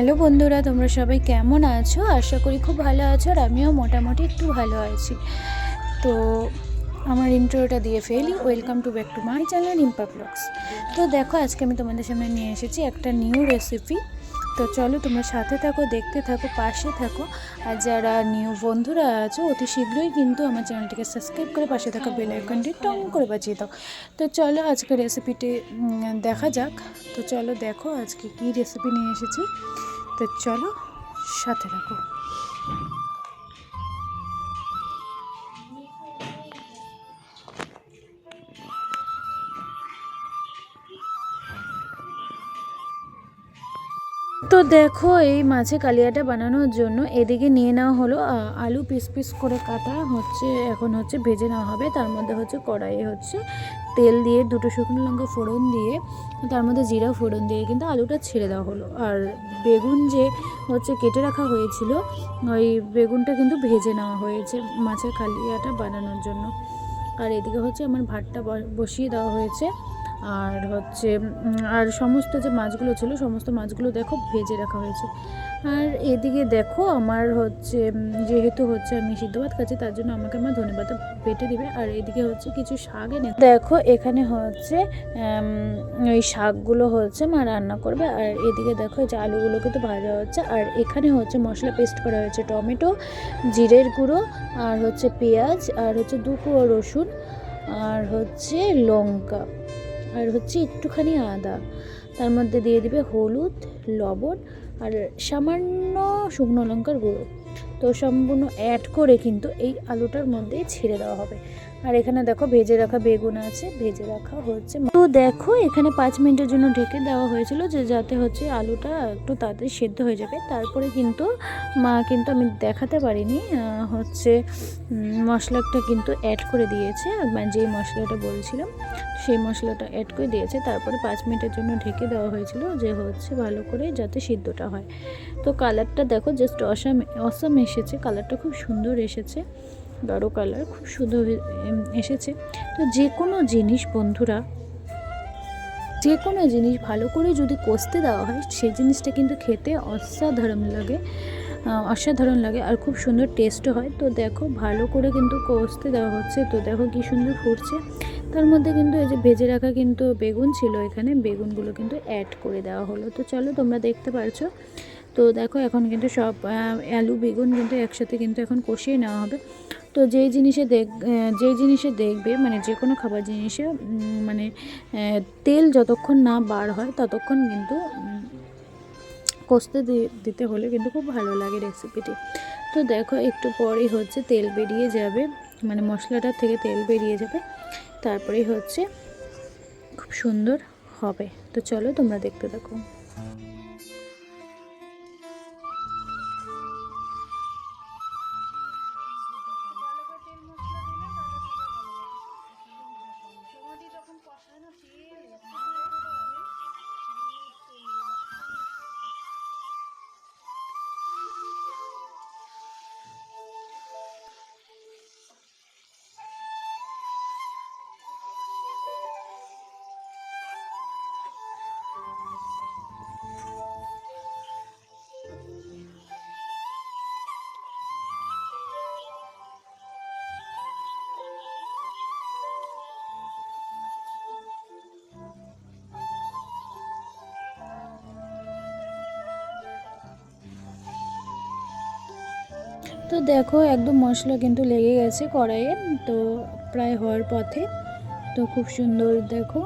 Hello বন্ধুরা, তোমরা সবাই কেমন আছো? আশা করি খুব ভালো আছো আর আমিও মোটামুটি একটু ভালো আছি। তো আমার ইন্টারভিউটা দিয়ে ফেলি। Welcome to back to my channel IMPA blogs তো দেখো, আজকে আমি তোমাদের সামনে নিয়ে এসেছি একটা নিউ রেসিপি তো চলো তোমরা সাথে থাকো, দেখতে থাকো, পাশে থাকো। আর যারা নিউ বন্ধুরা আছো, অতি শীঘ্রই কিন্তু আমার চ্যানেলটিকে সাবস্ক্রাইব করে পাশে থাকা বেল আইকনটি টং করে বাঁচিয়ে দাও। তো চলো আজকে রেসিপিটি দেখা যাক। তো চলো দেখো আজকে কী রেসিপি নিয়ে এসেছি। তো চলো সাথে থাকো। তো দেখো, এই মাছে কালিয়াটা বানানোর জন্য এদিকে নিয়ে নেওয়া হলো আলু পিস পিস করে কাটা, হচ্ছে এখন হচ্ছে ভেজে নেওয়া হবে। তার মধ্যে হচ্ছে কড়াইয়ে হচ্ছে তেল দিয়ে, দুটো শুকনো লঙ্কা ফোড়ন দিয়ে, তার মধ্যে জিরা ফোড়ন দিয়ে কিন্তু আলুটা ছেড়ে দেওয়া হলো। আর বেগুন যে হচ্ছে কেটে রাখা হয়েছিল, ওই বেগুনটা কিন্তু ভেজে নেওয়া হয়েছে মাছের কালিয়াটা বানানোর জন্য। আর এদিকে হচ্ছে আমার ভাতটা বসিয়ে দেওয়া হয়েছে। আর হচ্ছে আর সমস্ত যে মাছগুলো ছিল, সমস্ত মাছগুলো দেখো ভেজে রাখা হয়েছে। আর এদিকে দেখো আমার হচ্ছে যেহেতু হচ্ছে আমি সিদ্ধ ভাত খাচ্ছি, তার জন্য আমাকে আমার ধনে পাতা দিবে। আর এদিকে হচ্ছে কিছু শাক এনে দেখো এখানে হচ্ছে ওই শাকগুলো হচ্ছে মা রান্না করবে। আর এদিকে দেখো যে আলুগুলো কিন্তু ভাজা হচ্ছে। আর এখানে হচ্ছে মশলা পেস্ট করা হয়েছে, টমেটো, জিরের গুঁড়ো, আর হচ্ছে পেঁয়াজ, আর হচ্ছে দু কুয়ো রসুন, আর হচ্ছে লঙ্কা। আর হচ্ছে একটুখানি আদা। তার মধ্যে দিয়ে দিবে হলুদ, লবণ আর সামান্য শুকনো লঙ্কার গুঁড়ো। তো সম্পূর্ণ অ্যাড করে কিন্তু এই আলুটার মধ্যে ছেড়ে দেওয়া হবে। আর এখানে দেখো ভেজে রাখা বেগুন আছে, ভেজে রাখা হচ্ছে তো দেখো এখানে পাঁচ মিনিটের জন্য ঢেকে দেওয়া হয়েছিল যে যাতে হচ্ছে আলুটা একটু তাড়াতাড়ি সেদ্ধ হয়ে যাবে। তারপরে কিন্তু মা কিন্তু আমি দেখাতে পারিনি হচ্ছে মশলাটা কিন্তু অ্যাড করে দিয়েছে। মানে যেই মশলাটা বলছিলাম, সেই মশলাটা অ্যাড করে দিয়েছে। তারপরে পাঁচ মিনিটের জন্য ঢেকে দেওয়া হয়েছিল যে হচ্ছে ভালো করে যাতে সিদ্ধটা হয়। তো কালারটা দেখো জাস্ট অসাম অসাম এসেছে। কালারটা খুব সুন্দর এসেছে। গাঢ় কালার, খুব সুন্দর এসেছে। তো যে কোনো জিনিস বন্ধুরা যে কোনো জিনিস ভালো করে যদি কষতে দেওয়া হয়, সেই জিনিসটা কিন্তু খেতে অসাধারণ লাগে অসাধারণ লাগে আর খুব সুন্দর টেস্টও হয়। তো দেখো, ভালো করে কিন্তু কষতে দেওয়া হচ্ছে। তো দেখো কি সুন্দর ফুটছে। তার মধ্যে কিন্তু এই যে ভেজে রাখা কিন্তু বেগুন ছিল এখানে, বেগুনগুলো কিন্তু অ্যাড করে দেওয়া হলো। তো চলো তোমরা দেখতে পারছ। তো দেখো এখন কিন্তু সব আলু, বেগুন কিন্তু একসাথে কিন্তু এখন কষিয়ে নেওয়া হবে। তো যেই জিনিসে দেখ যেই জিনিসে দেখবে মানে যে কোনো খাবার জিনিসে মানে তেল যতক্ষণ না বার হয় ততক্ষণ কিন্তু কষতে দিতে হলে কিন্তু খুব ভালো লাগে রেসিপিটি তো দেখো একটু পরেই হচ্ছে তেল বেরিয়ে যাবে মানে মশলাটার থেকে তেল বেরিয়ে যাবে, তারপরেই হচ্ছে খুব সুন্দর হবে। তো চলো তোমরা দেখতে থাকো। তো দেখো, একদম মশলা কিন্তু লেগে গেছে কড়াইয়ে, তো প্রায় হওয়ার পথে। তো খুব সুন্দর দেখো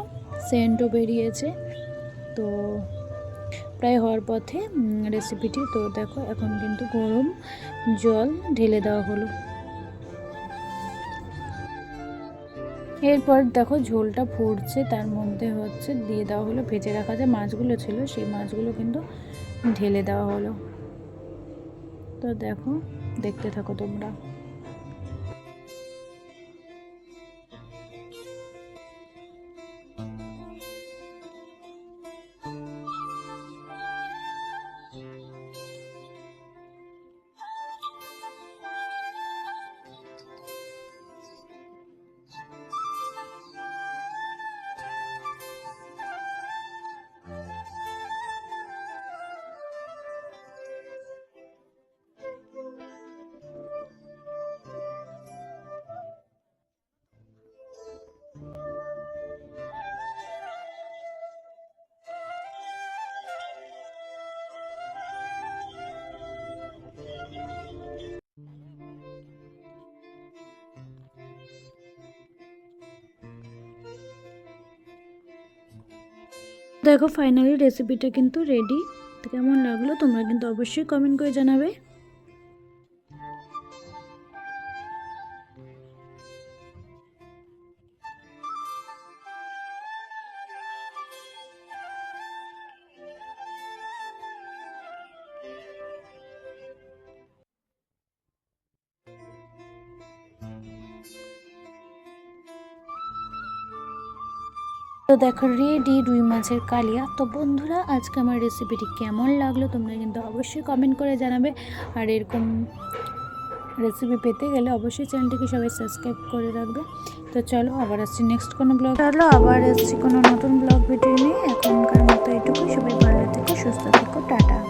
সেন্টও বেরিয়েছে। তো প্রায় হওয়ার পথে রেসিপিটি তো দেখো, এখন কিন্তু গরম জল ঢেলে দেওয়া হলো। এরপর দেখো, ঝোলটা ফুটছে, তার মধ্যে হচ্ছে দিয়ে দেওয়া হলো, ভেজে রাখা যে মাছগুলো ছিল, সেই মাছগুলো কিন্তু ঢেলে দেওয়া হলো। তো দেখো দেখতে থাকো তোমরা। দেখো ফাইনালি রেসিপিটা কিন্তু রেডি তো কেমন লাগল তোমরা কিন্তু অবশ্যই কমেন্ট করে জানাবে। তো দেখো রেডি রুই মাছের কালিয়া। তো বন্ধুরা, আজকে আমার রেসিপিটি কেমন লাগল তোমরা কিন্তু অবশ্যই কমেন্ট করে জানাবে। আর এরকম রেসিপি পেতে গেলে অবশ্যই চ্যানেলটিকে সবাই সাবস্ক্রাইব করে রাখবে। তো চলো, আবার আসছি নেক্সট কোনো ব্লগ চলো, আবার আসছি কোনো নতুন ব্লগ ভিডিও নিয়ে। এখনকার মতো এটুকু সবাই ভালো থেকে, সুস্থ থেকো, টাটা।